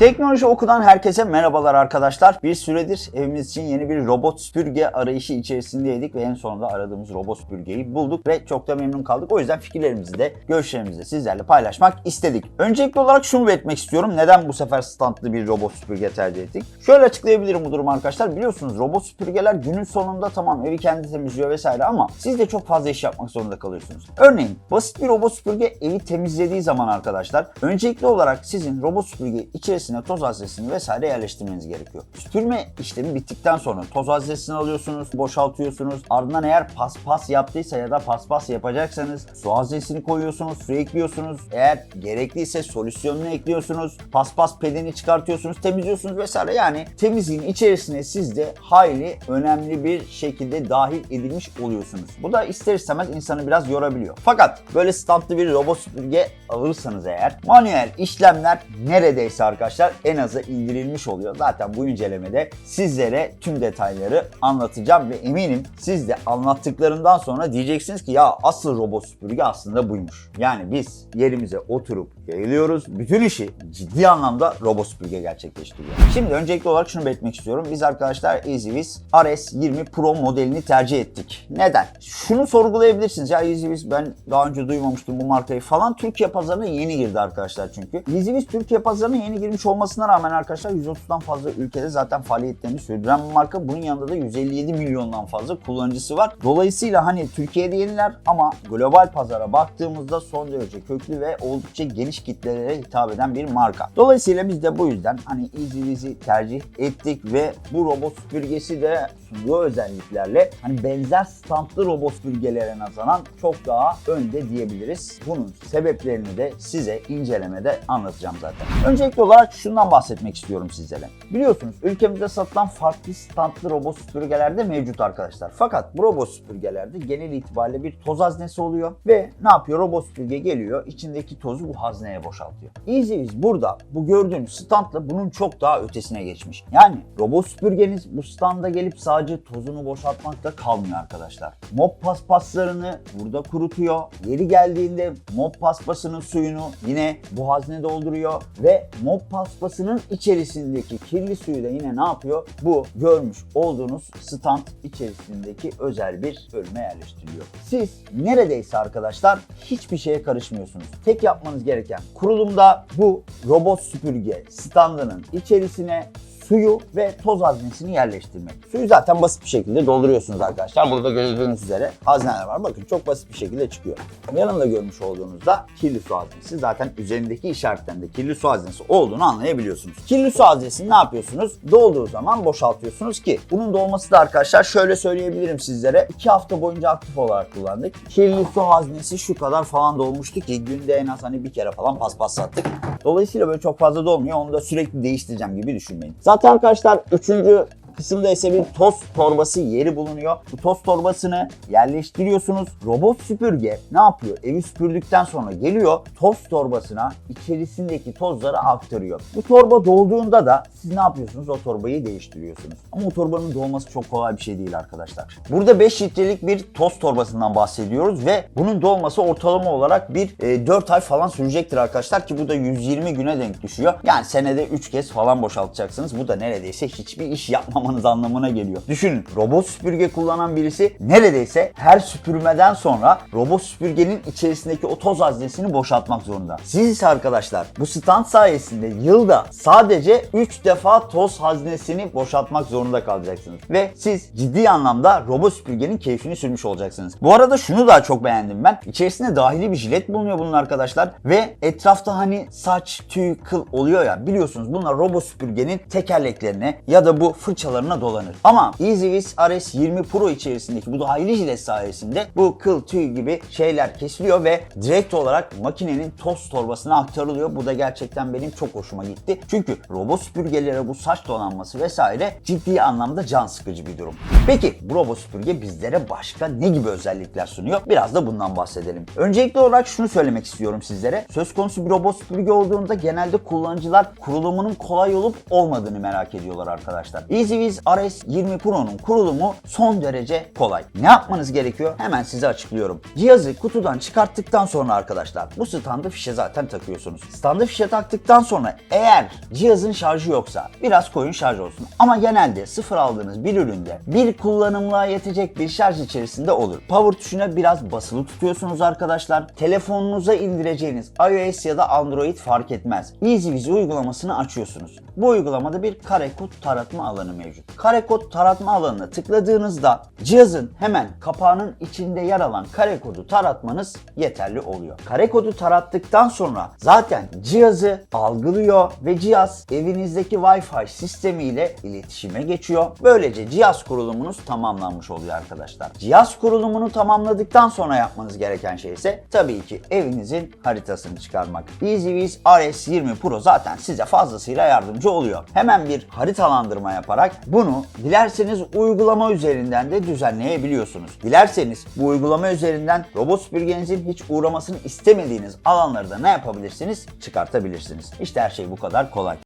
Teknoloji Oku'dan herkese merhabalar arkadaşlar. Bir süredir evimiz için yeni bir robot süpürge arayışı içerisindeydik ve en sonunda aradığımız robot süpürgeyi bulduk ve çok da memnun kaldık. O yüzden fikirlerimizi de görüşlerimizi de sizlerle paylaşmak istedik. Öncelikli olarak şunu belirtmek istiyorum. Neden bu sefer standlı bir robot süpürge tercih ettik? Şöyle açıklayabilirim bu durumu arkadaşlar. Biliyorsunuz robot süpürgeler günün sonunda tamam evi kendi temizliyor vesaire ama siz de çok fazla iş yapmak zorunda kalıyorsunuz. Örneğin basit bir robot süpürge evi temizlediği zaman arkadaşlar öncelikli olarak sizin robot süpürge içerisine toz haznesini vesaire yerleştirmeniz gerekiyor. Süpürme işlemi bittikten sonra toz haznesini alıyorsunuz, boşaltıyorsunuz. Ardından eğer paspas yaptıysa ya da paspas yapacaksanız su haznesini koyuyorsunuz, su ekliyorsunuz. Eğer gerekliyse solüsyonunu ekliyorsunuz. Paspas pedini çıkartıyorsunuz, temizliyorsunuz vesaire. Yani temizliğin içerisine siz de hayli önemli bir şekilde dahil edilmiş oluyorsunuz. Bu da ister istemez insanı biraz yorabiliyor. Fakat böyle standlı bir robot süpürge alırsanız eğer manuel işlemler neredeyse arkadaşlar en aza indirilmiş oluyor. Zaten bu incelemede sizlere tüm detayları anlatacağım ve eminim siz de anlattıklarımdan sonra diyeceksiniz ki ya asıl robot süpürge aslında buymuş. Yani biz yerimize oturup yayılıyoruz. Bütün işi ciddi anlamda robot süpürge gerçekleştiriyor. Şimdi öncelikli olarak şunu belirtmek istiyorum. Biz arkadaşlar EasyWiz RS20 Pro modelini tercih ettik. Neden? Şunu sorgulayabilirsiniz. Ya EasyWiz ben daha önce duymamıştım bu markayı falan. Türkiye pazarına yeni girdi arkadaşlar çünkü. EasyWiz Türkiye pazarına yeni girmiş olmasına rağmen arkadaşlar 130'dan fazla ülkede zaten faaliyetlerini sürdüren bir marka. Bunun yanında da 157 milyondan fazla kullanıcısı var. Dolayısıyla hani Türkiye'de yeniler ama global pazara baktığımızda son derece köklü ve oldukça geniş kitlelere hitap eden bir marka. Dolayısıyla biz de bu yüzden hani EasyWiz'i tercih ettik ve bu robot süpürgesi de sunduğu özelliklerle hani benzer standlı robot süpürgelere nazaran çok daha önde diyebiliriz. Bunun sebeplerini de size incelemede anlatacağım zaten. Öncelikli olarak şundan bahsetmek istiyorum sizlere. Biliyorsunuz ülkemizde satılan farklı standlı robot süpürgeler de mevcut arkadaşlar. Fakat bu robot süpürgelerde genel itibariyle bir toz haznesi oluyor ve ne yapıyor? Robot süpürge geliyor, içindeki tozu bu hazneye boşaltıyor. EasyWiz burada bu gördüğünüz standla bunun çok daha ötesine geçmiş. Yani robot süpürgeniz bu standa gelip sadece tozunu boşaltmakta kalmıyor arkadaşlar. Mop paspaslarını burada kurutuyor. Yeri geldiğinde mop paspasının suyunu yine bu hazne dolduruyor ve mop paspasının içerisindeki kirli suyu da yine ne yapıyor? Bu görmüş olduğunuz stand içerisindeki özel bir bölüme yerleştiriliyor. Siz neredeyse arkadaşlar hiçbir şeye karışmıyorsunuz. Tek yapmanız gereken kurulumda bu robot süpürge standının içerisine suyu ve toz haznesini yerleştirmek. Suyu zaten basit bir şekilde dolduruyorsunuz arkadaşlar. Burada gördüğünüz üzere hazneler var. Bakın çok basit bir şekilde çıkıyor. Yanında görmüş olduğunuzda kirli su haznesi. Zaten üzerindeki işaretten de kirli su haznesi olduğunu anlayabiliyorsunuz. Kirli su haznesini ne yapıyorsunuz? Dolduğu zaman boşaltıyorsunuz ki bunun dolması da arkadaşlar şöyle söyleyebilirim sizlere. 2 hafta boyunca aktif olarak kullandık. Kirli su haznesi şu kadar falan dolmuştu ki günde en az hani bir kere falan paspas sattık. Dolayısıyla böyle çok fazla dolmuyor. Onu da sürekli değiştireceğim gibi düşünmeyin. Zaten arkadaşlar üçüncü kısımda ise bir toz torbası yeri bulunuyor. Bu toz torbasını yerleştiriyorsunuz. Robot süpürge ne yapıyor? Evi süpürdükten sonra geliyor toz torbasına içerisindeki tozları aktarıyor. Bu torba dolduğunda da siz ne yapıyorsunuz? O torbayı değiştiriyorsunuz. Ama o torbanın dolması çok kolay bir şey değil arkadaşlar. Burada 5 litrelik bir toz torbasından bahsediyoruz ve bunun dolması ortalama olarak bir e, 4 ay falan sürecektir arkadaşlar ki bu da 120 güne denk düşüyor. Yani senede 3 kez falan boşaltacaksınız. Bu da neredeyse hiçbir iş yapmamanız anlamına geliyor. Düşünün robot süpürge kullanan birisi neredeyse her süpürmeden sonra robot süpürgenin içerisindeki o toz haznesini boşaltmak zorunda. Siz ise arkadaşlar bu stand sayesinde yılda sadece 3 defa toz haznesini boşaltmak zorunda kalacaksınız. Ve siz ciddi anlamda robot süpürgenin keyfini sürmüş olacaksınız. Bu arada şunu daha çok beğendim ben. İçerisinde dahili bir jilet bulunuyor bunun arkadaşlar. Ve etrafta hani saç, tüy, kıl oluyor ya biliyorsunuz bunlar robot süpürgenin tekerleklerine ya da bu fırçalarına dolanır. Ama EasyWiz RS20 Pro içerisindeki bu dahili jilet sayesinde bu kıl, tüy gibi şeyler kesiliyor ve direkt olarak makinenin toz torbasına aktarılıyor. Bu da gerçekten benim çok hoşuma gitti. Çünkü robot süpürgelere bu saç donanması vesaire ciddi anlamda can sıkıcı bir durum. Peki bu robot süpürge bizlere başka ne gibi özellikler sunuyor? Biraz da bundan bahsedelim. Öncelikli olarak şunu söylemek istiyorum sizlere. Söz konusu bir robot süpürge olduğunda genelde kullanıcılar kurulumunun kolay olup olmadığını merak ediyorlar arkadaşlar. EasyWiz EasyWiz RS20 Pro'nun kurulumu son derece kolay. Ne yapmanız gerekiyor? Hemen size açıklıyorum. Cihazı kutudan çıkarttıktan sonra arkadaşlar bu standı fişe zaten takıyorsunuz. Standı fişe taktıktan sonra eğer cihazın şarjı yoksa biraz koyun şarj olsun. Ama genelde sıfır aldığınız bir üründe bir kullanımlığa yetecek bir şarj içerisinde olur. Power tuşuna biraz basılı tutuyorsunuz arkadaşlar. Telefonunuza indireceğiniz iOS ya da Android fark etmez. EasyWiz uygulamasını açıyorsunuz. Bu uygulamada bir karekod taratma alanı mevcut. Karekod taratma alanına tıkladığınızda cihazın hemen kapağının içinde yer alan karekodu taratmanız yeterli oluyor. Karekodu tarattıktan sonra zaten cihazı algılıyor ve cihaz evinizdeki Wi-Fi sistemiyle iletişime geçiyor. Böylece cihaz kurulumunuz tamamlanmış oluyor arkadaşlar. Cihaz kurulumunu tamamladıktan sonra yapmanız gereken şey ise tabii ki evinizin haritasını çıkarmak. EasyWiz RS20 Pro zaten size fazlasıyla yardımcı oluyor. Hemen bir haritalandırma yaparak bunu dilerseniz uygulama üzerinden de düzenleyebiliyorsunuz. Dilerseniz bu uygulama üzerinden robot süpürgenizin hiç uğramasını istemediğiniz alanları da ne yapabilirsiniz? Çıkartabilirsiniz. İşte her şey bu kadar kolay.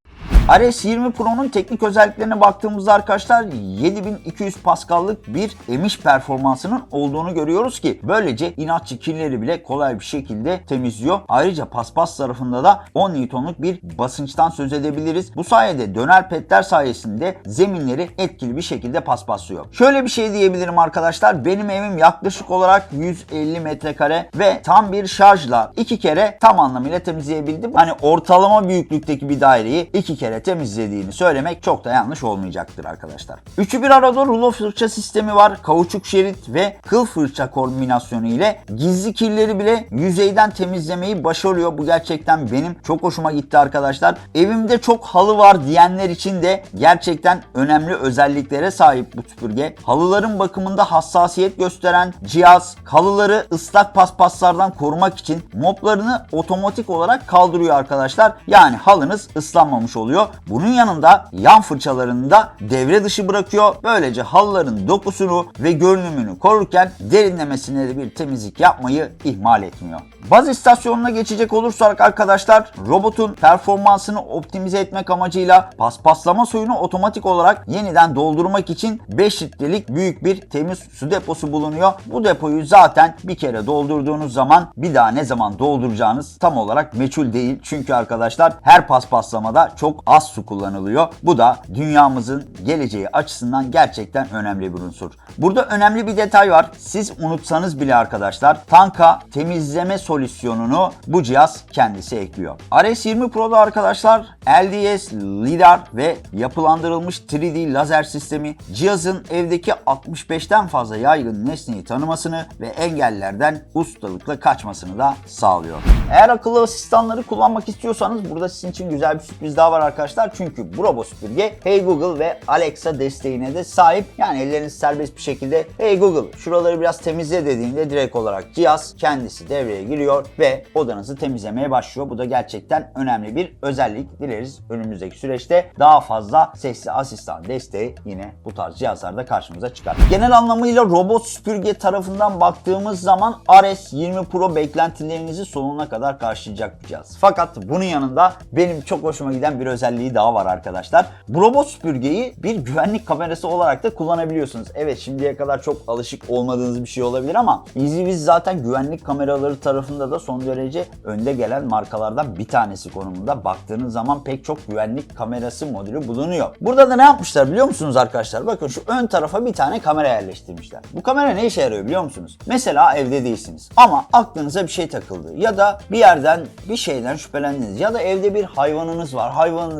RS20 Pro'nun teknik özelliklerine baktığımızda arkadaşlar 7200 Pascal'lık bir emiş performansının olduğunu görüyoruz ki böylece inatçı kirleri bile kolay bir şekilde temizliyor. Ayrıca paspas tarafında da 10 Newton'luk bir basınçtan söz edebiliriz. Bu sayede döner petler sayesinde zeminleri etkili bir şekilde paspaslıyor. Şöyle bir şey diyebilirim arkadaşlar. Benim evim yaklaşık olarak 150 metrekare ve tam bir şarjla iki kere tam anlamıyla temizleyebildim. Hani ortalama büyüklükteki bir daireyi iki kere temizlediğini söylemek çok da yanlış olmayacaktır arkadaşlar. Üçü bir arada rulo fırça sistemi var. Kauçuk şerit ve kıl fırça kombinasyonu ile gizli kirleri bile yüzeyden temizlemeyi başarıyor. Bu gerçekten benim çok hoşuma gitti arkadaşlar. Evimde çok halı var diyenler için de gerçekten önemli özelliklere sahip bu süpürge. Halıların bakımında hassasiyet gösteren cihaz halıları ıslak paspaslardan korumak için moplarını otomatik olarak kaldırıyor arkadaşlar. Yani halınız ıslanmamış oluyor. Bunun yanında yan fırçalarını da devre dışı bırakıyor. Böylece halıların dokusunu ve görünümünü korurken derinlemesine de bir temizlik yapmayı ihmal etmiyor. Baz istasyonuna geçecek olursak arkadaşlar robotun performansını optimize etmek amacıyla paspaslama suyunu otomatik olarak yeniden doldurmak için 5 litrelik büyük bir temiz su deposu bulunuyor. Bu depoyu zaten bir kere doldurduğunuz zaman bir daha ne zaman dolduracağınız tam olarak meçhul değil. Çünkü arkadaşlar her paspaslamada çok az su kullanılıyor. Bu da dünyamızın geleceği açısından gerçekten önemli bir unsur. Burada önemli bir detay var. Siz unutsanız bile arkadaşlar tanka temizleme solüsyonunu bu cihaz kendisi ekliyor. RS20 Pro'da arkadaşlar LDS lidar ve yapılandırılmış 3D lazer sistemi cihazın evdeki 65'ten fazla yaygın nesneyi tanımasını ve engellerden ustalıkla kaçmasını da sağlıyor. Eğer akıllı asistanları kullanmak istiyorsanız burada sizin için güzel bir sürpriz daha var arkadaşlar. Çünkü bu robot süpürge Hey Google ve Alexa desteğine de sahip. Yani elleriniz serbest bir şekilde Hey Google şuraları biraz temizle dediğinde direkt olarak cihaz kendisi devreye giriyor ve odanızı temizlemeye başlıyor. Bu da gerçekten önemli bir özellik. Dileriz önümüzdeki süreçte daha fazla sesli asistan desteği yine bu tarz cihazlarda karşımıza çıkar. Genel anlamıyla robot süpürge tarafından baktığımız zaman RS20 Pro beklentilerinizi sonuna kadar karşılayacak bir cihaz. Fakat bunun yanında benim çok hoşuma giden bir özelliği daha var arkadaşlar. Bu robot süpürgeyi bir güvenlik kamerası olarak da kullanabiliyorsunuz. Evet şimdiye kadar çok alışık olmadığınız bir şey olabilir ama EasyWiz zaten güvenlik kameraları tarafında da son derece önde gelen markalardan bir tanesi konumunda. Baktığınız zaman pek çok güvenlik kamerası modülü bulunuyor. Burada da ne yapmışlar biliyor musunuz arkadaşlar? Bakın şu ön tarafa bir tane kamera yerleştirmişler. Bu kamera ne işe yarıyor biliyor musunuz? Mesela evde değilsiniz ama aklınıza bir şey takıldı ya da bir yerden bir şeyden şüphelendiniz ya da evde bir hayvanınız var.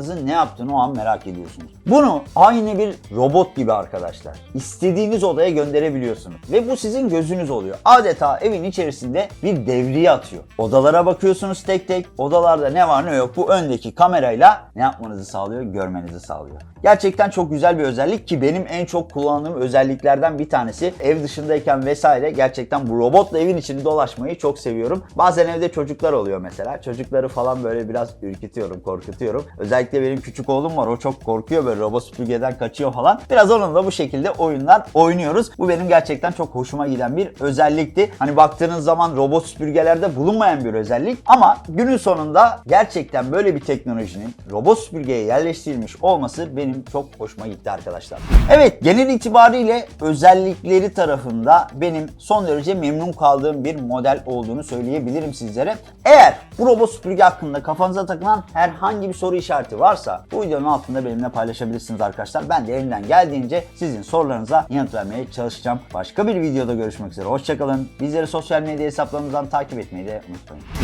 Hayvanınızın ne yaptığını o an merak ediyorsunuz. Bunu aynı bir robot gibi arkadaşlar. İstediğiniz odaya gönderebiliyorsunuz. Ve bu sizin gözünüz oluyor. Adeta evin içerisinde bir devriye atıyor. Odalara bakıyorsunuz tek tek. Odalarda ne var ne yok bu öndeki kamerayla ne yapmanızı sağlıyor? Görmenizi sağlıyor. Gerçekten çok güzel bir özellik ki benim en çok kullandığım özelliklerden bir tanesi. Ev dışındayken vesaire gerçekten bu robotla evin içinde dolaşmayı çok seviyorum. Bazen evde çocuklar oluyor mesela. Çocukları falan böyle biraz ürkütüyorum, korkutuyorum. Özellikle Özellikle benim küçük oğlum var. O çok korkuyor böyle robot süpürgeden kaçıyor falan. Biraz onunla bu şekilde oyunlar oynuyoruz. Bu benim gerçekten çok hoşuma giden bir özellikti. Hani baktığınız zaman robot süpürgelerde bulunmayan bir özellik ama günün sonunda gerçekten böyle bir teknolojinin robot süpürgeye yerleştirilmiş olması benim çok hoşuma gitti arkadaşlar. Evet genel itibariyle özellikleri tarafında benim son derece memnun kaldığım bir model olduğunu söyleyebilirim sizlere. Eğer bu robot süpürge hakkında kafanıza takılan herhangi bir soru işareti varsa bu videonun altında benimle paylaşabilirsiniz arkadaşlar. Ben de elimden geldiğince sizin sorularınıza yanıt vermeye çalışacağım. Başka bir videoda görüşmek üzere. Hoşçakalın. Bizleri sosyal medya hesaplarımızdan takip etmeyi de unutmayın.